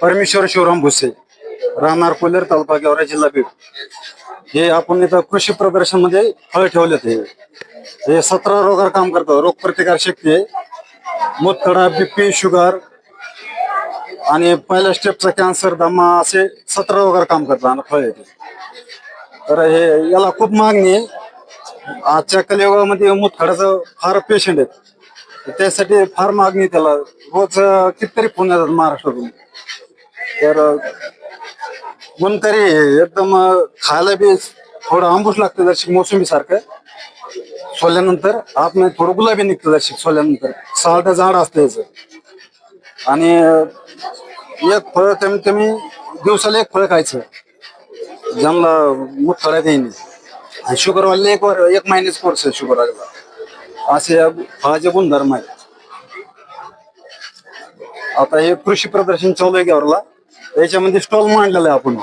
परमेश्वर शिवराम भुसे राहणार कोलेर तालुका गेवरा जिल्हा बीड. हे आपण इथं कृषी प्रदर्शनमध्ये फळ ठेवले ते हे सतरा रोगावर काम करतं रोग प्रतिकार शक्ती आहे. मूतखडा बीपी शुगर आणि पहिल्या स्टेपचा कॅन्सर दमा असे सतरा रोगावर काम करतात आणि फळ येते. तर हे याला खूप मागणी आहे. आजच्या कलियुगामध्ये मुतखडाचं फार पेशंट आहेत. तर त्यासाठी फार मागणी त्याला. रोज अं, कितीतरी फोन येतात महाराष्ट्रातून. तर अं, तरी एकदम अं, खायला बी थोडं आंबूस लागतं जशी मोसंबी सारखं सोल्यानंतर आतमध्ये थोडं गुलाबी निघतं जशी सोल्यानंतर सालटं झाड असतं याचं. आणि अं, एक फळ कमीत कमी दिवसाला एक फळ खायचं. ज्यांना मूठ खड्यात येईल आणि शुगरवाले एक वर एक महिन्याच कोर्स आहे शुगरवाल्याला असे या फळाचे गुणधर्म आहेत. आता हे कृषी प्रदर्शन चालू आहे गावरला याच्यामध्ये स्टॉल मांडलेला आहे आपण.